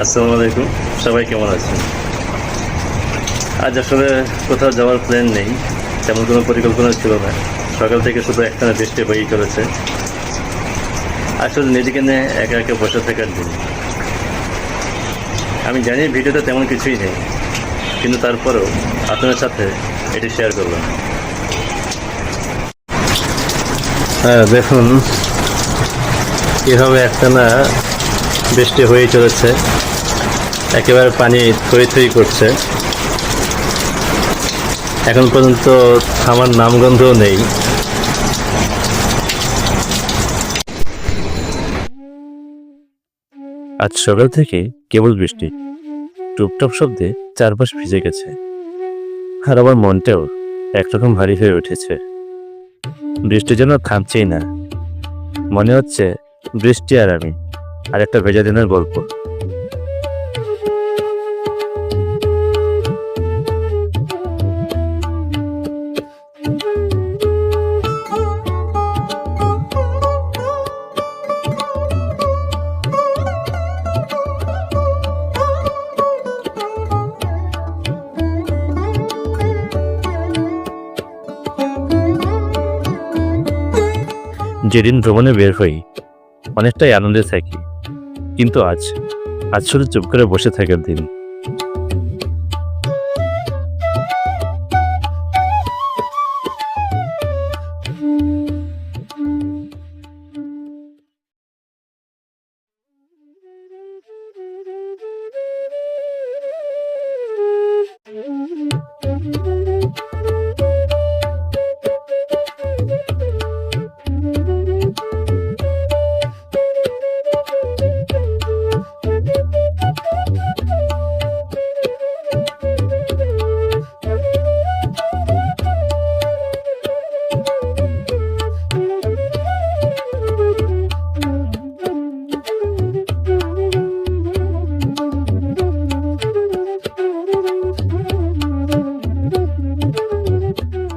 আসসালামু আলাইকুম। সবাই কেমন আছেন? আজ আসলে কোথাও যাওয়ার প্ল্যান নেই। তেমন কোনো পরিকল্পনা ছিল না। সকাল থেকে শুধু একটানা বৃষ্টি হয়েই চলেছে। আসলে নিজেকে নিয়ে একা একা বসে থাকার দিন। আমি জানি ভিডিওতে তেমন কিছুই নেই, কিন্তু তারপরেও আপনার সাথে এটি শেয়ার করলাম। হ্যাঁ দেখুন কীভাবে একটানা বৃষ্টি হয়েই চলেছে। একেবারে পানি থই থই করছে। এখন পর্যন্ত থামার নামগন্ধও নেই। আজ সকাল থেকে কেবল বৃষ্টি। টুপটাপ শব্দে চারপাশ ভিজে গেছে। আর আমার মনটাও একরকম ভারী হয়ে উঠেছে। বৃষ্টি যেন থামছেই না। মনে হচ্ছে বৃষ্টি আর আমি। আর একটা ভেজা দিনের গল্প। যেদিন ভ্রমণে বের হই অনেকটাই আনন্দে থাকি। কিন্তু আজ আজ শুধু চুপ করে বসে থাকার দিন।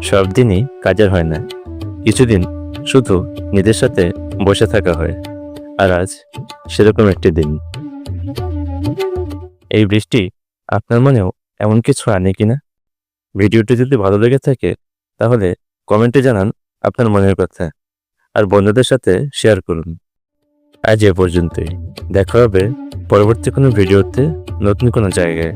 সব দিনই কাজের হয় না। কিছুদিন শুধু নিজের সাথে বসে থাকা হয়। আর আজ সেরকম একটি দিন। এই বৃষ্টি আপনার মনেও এমন কিছু আনে কিনা? ভিডিওটি যদি ভালো লেগে থাকে, তাহলে কমেন্টে জানান আপনার মনের কথা। আর বন্ধুদের সাথে শেয়ার করুন। আজ এ পর্যন্তই। দেখা হবে পরবর্তী কোনো ভিডিওতে নতুন কোনো জায়গায়।